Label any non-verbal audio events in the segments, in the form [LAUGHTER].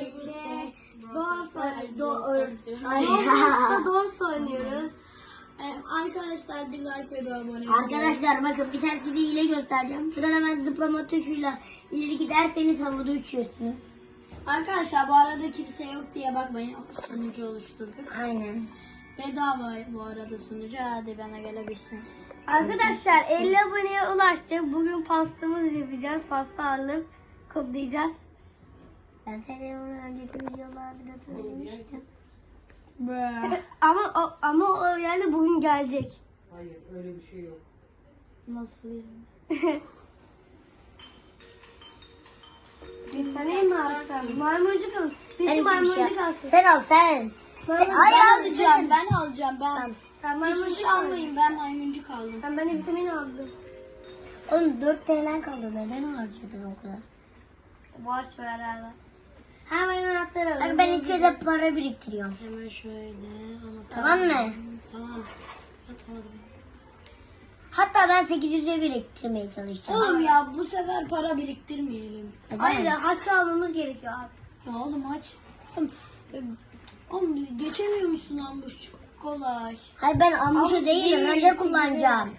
birlikte Doğus oynuyoruz. Doğus oynuyoruz. Arkadaşlar bir like ve bir abone olun. Arkadaşlar bakın bir tane size hile göstereceğim. Buradan hemen zıplama tuşuyla ileri giderseniz havada uçuyorsunuz. Arkadaşlar bu arada kimse yok diye bakmayın. Sunucu oluşturduk. Aynen. Bedava bu arada sunucu. Hadi bana gelebilirsiniz. Arkadaşlar 50 aboneye ulaştık. Bugün pastamız yapacağız. Pasta alıp kutlayacağız. Ben seni onu önceki videolarda da söylemiştim. [LAUGHS] ama o, ama o yani bugün gelecek. Hayır öyle bir şey yok. Nasıl yani? Bir tane mi alsam? Maymuncuk al. Ben bir şey maymuncuk yap- alsın. Sen al sen. Ben al, alacağım, ben alacağım, ben. Sen Hiçbir maymuncuk şey al. almayın, ben maymuncuk aldım. Sen bana vitamin aldın. Oğlum 4 TL kaldı be. Ben harcadım o kadar. Boş ver abi. Hemen anahtarı alalım. Bak ben ilk önce para biriktiriyorum. Hemen şöyle anahtar. Tamam mı? Tamam. Atmadım. Hatta ben 800'e biriktirmeye çalışacağım. Oğlum ya bu sefer para biriktirmeyelim. Neden? Hayır haç almamız gerekiyor abi. Ya oğlum aç. Oğlum, e, oğlum geçemiyor musun ambuş? Çok kolay. Hayır ben Ama değilim. değil, Önce kullanacağım.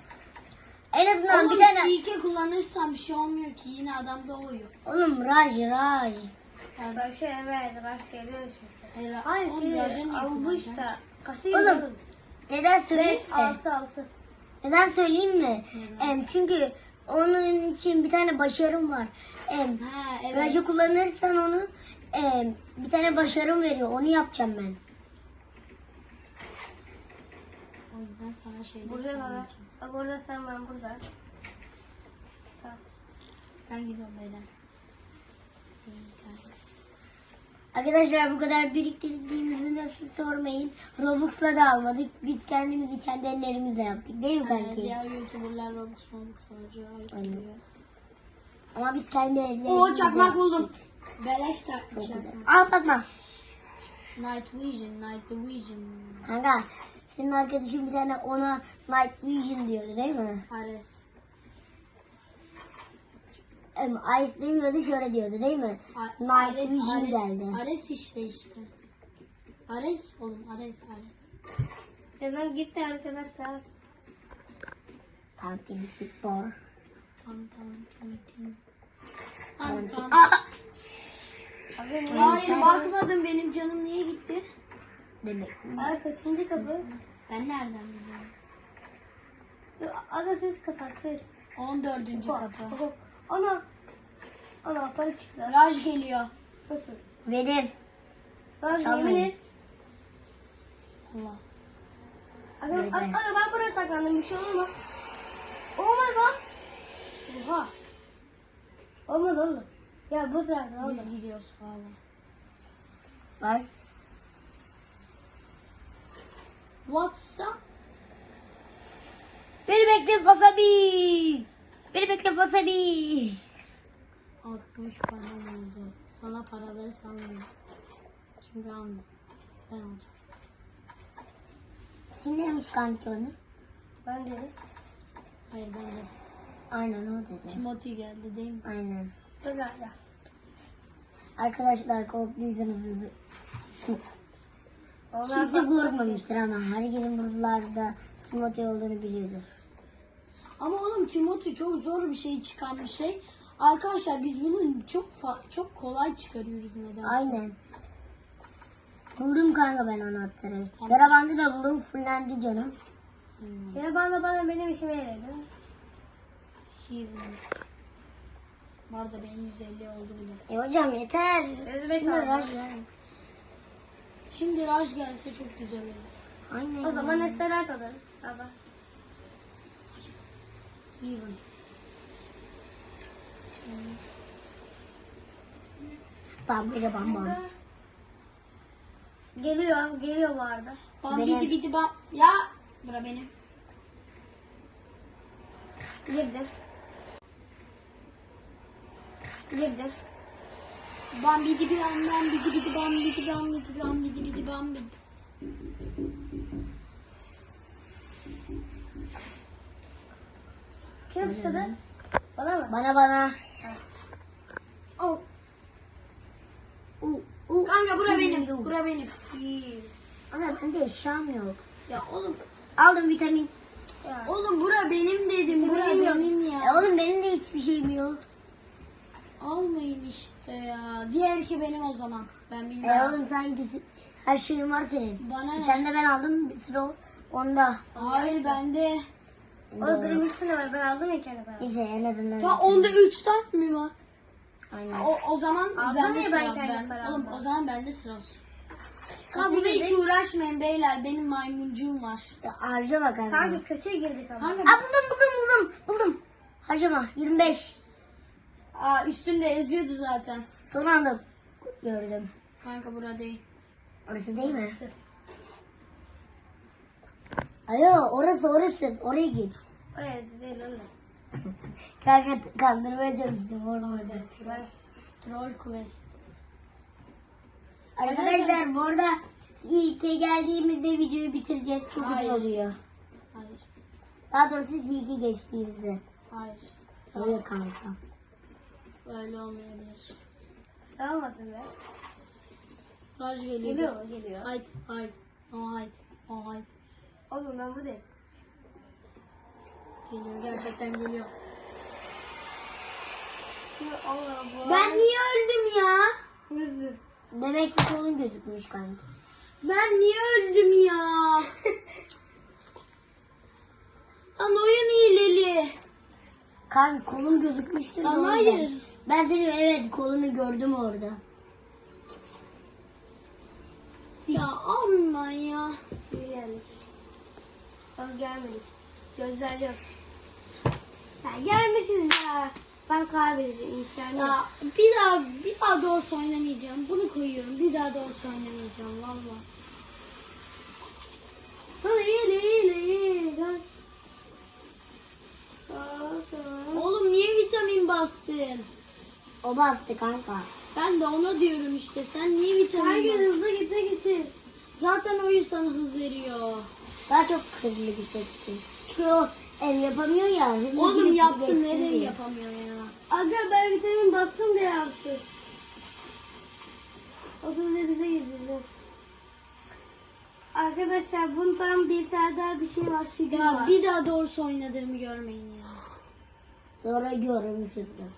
En azından Oğlum bir tane... sike kullanırsan bir şey olmuyor ki yine adam doğuyor. Oğlum raj raj. Raşa evet raş geliyor. Hayır, şey kullanacaksın? da. Kaşı Oğlum. Neden söyleyeyim 5 mi? 6 6. Neden söyleyeyim mi? Em, çünkü onun için bir tane başarım var. Em, Ha evet. kullanırsan onu em, bir tane başarım veriyor. Onu yapacağım ben. O yüzden sana şey Burada var. Bak orada sen ben burada. Ben gidiyorum beyler. Arkadaşlar bu kadar biriktirdiğimizi de siz sormayın. Robux'la da almadık. Biz kendimizi kendi ellerimizle yaptık. Değil mi Evet, kanki? diğer YouTuber'lar Robux Robux harcıyor. Aynen. Ama biz kendi ellerimizle Oo çakmak buldum. Beleş güzel. çakmak. Al Fatma. Night Vision, Night Vision. Kanka senin arkadaşın bir tane ona Night Vision diyordu değil mi? Ares. Em, Ice demiyordu şöyle diyordu değil mi? Ares, Vision Ares, geldi. Ares işte işte. Ares oğlum Ares Ares. Neden gitti arkadaşlar? Tantin spor. Tamam tamam tamam. Tamam tamam. Ah! Hayır bakmadım benim canım niye gitti? Demek. Ay kaçıncı kapı? Ben nereden biliyorum? Aga siz kasak siz. 14. Bak, kapı. Ana. Ana para çıktı. Raj geliyor. Nasıl? Benim. Ben Çalmayın. yemin et. Allah. Aga, Neden? ben buraya saklandım bir şey olur mu? Oh my god. Oha. Olmadı oğlum. Ya bu tarafta olmadı. Biz gidiyoruz hala. Bak. What's up? Beni bekle Wasabi. Beni bekle Wasabi. 60 param oldu. Sana para verirsem veririm. Çünkü alma. Ben alacağım. Kim demiş kanki onu? Ben dedim. Hayır ben de. Aynen o dedi. Timothy geldi değil mi? Aynen. Dur galiba. Arkadaşlar korktuysanız Onlar Kimse korkmamıştır ama herkesin buralarda Timothy olduğunu biliyordur. Ama oğlum Timothy çok zor bir şey çıkan bir şey. Arkadaşlar biz bunu çok çok kolay çıkarıyoruz nedense. Aynen. Buldum kanka ben anahtarı. Tamam. Karavandı da buldum fullendi canım. Hmm. Ya bana benim işime yaradı. Hero. Bu arada benim 150 oldu bile. E hocam yeter. Şimdi. Raj ver. Şimdi Raj gelse çok güzel olur. Aynen. O zaman Esselat alırız. Baba. Hero. Bam biri bam bam. Geliyor, geliyor bu arada. Bam Benim- bidi bidi bam. Ya. Bura benim. Girdim. Girdim. Bam bidi bidi bam bam bidi bidi bam bidi bam bidi bam bidi bidi bam bidi. Kim fısıldı? Bana mı? Bana bana. Oh. U, u, Bura benim. Ama bende eşyam yok. Ya oğlum. Aldım vitamin. Ya. Oğlum bura benim dedim. Bura yok. benim E ya. oğlum benim de hiçbir şeyim yok. Almayın işte ya. Diğer iki benim o zaman. Ben E bilmiyorum. oğlum sanki her şeyin var senin. Bana ne? Sen de ben aldım o- onda. Hayır bende. O benim üstüne var. Ben aldım ya kendi ben. Neyse en azından. Ta onda üç tane mi var? Aynen. O, o zaman Aldın bende ya sıra. ben kendi Ben, paramla. oğlum o zaman bende sıra olsun. Kanka buna hiç girdik? uğraşmayın beyler. Benim maymuncuğum var. Harcama kanka. Kanka kaça girdik ama? Kanka Aa buldum buldum buldum. Buldum. Harcama 25. aa, üstünde eziyordu zaten. Son anda gördüm. Kanka bura değil. Orası değil mi? Alo orası orası. Oraya git. Oraya değil oğlum. Kanka kandırmaya çalıştım orada. Ben Troll quest. Arkadaşlar bu arada ilk geldiğimizde videoyu bitireceğiz. Çok uzun Hayır. oluyor. Hayır. Daha doğrusu ilki geçtiğimizde. Hayır. Öyle kanka. Öyle olmayabilir. almadın be. Raj geliyor. Geliyor? Geliyor. Haydi. Haydi. O haydi. O haydi. Oğlum ben buradayım. Geliyor. Gerçekten geliyor. Ben niye öldüm ya? Hızlı. Demek ki kolun gözükmüş kanka. Ben niye öldüm ya? [LAUGHS] Lan oyun hileli. Kanka kolun gözükmüştür. Lan hayır. Ben senin evet kolunu gördüm orada. Ya amma ya. Bak gelmedik. Gözler yok. Ya gelmişiz ya. Ben kaybedeceğim imkanı. Ya bir daha bir daha doğrusu oynamayacağım. Bunu koyuyorum. Bir daha doğrusu oynamayacağım valla. Aa, tamam. Oğlum niye vitamin bastın? O bastı kanka. Ben de ona diyorum işte. Sen niye vitamin Herkes bastın? hızlı gitme getir. Zaten oyun sana hız veriyor. Daha çok hızlı gideceksin. Çünkü o ev yapamıyor ya. Hızlı Oğlum gidip yaptım gideceksin nereye diye. yapamıyor ya. Aga ben vitamin bastım diye yaptı. 37'de gireceğiz. Arkadaşlar bundan bir tane daha bir şey var. Figür Ya var. bir daha doğrusu oynadığımı görmeyin ya. Sonra görmüşsündür.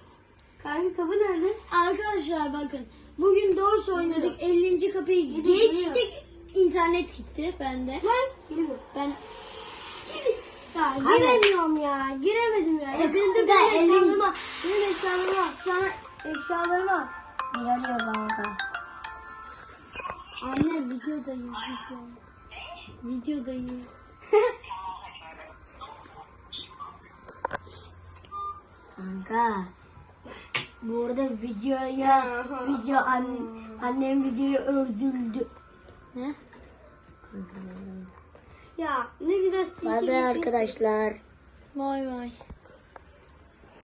Kanka kapı nerede? Arkadaşlar bakın. Bugün doğrusu oynadık. 50. kapıyı Gidiyor, geçtik. İnternet gitti bende. Lan. Girmiyor. Ben Ya giremiyorum ya. Giremedim ya. Yakında elim- eşyalarıma. Benim eşyalarıma. Sana eşyalarıma. Görüyor kanka. anne videodayım video. Videodayım. Kanka. Bu arada videoya video an, annem videoyu öldürdü. Ne? Ya ne güzel silke Bay bay gitmiş. arkadaşlar. Vay vay.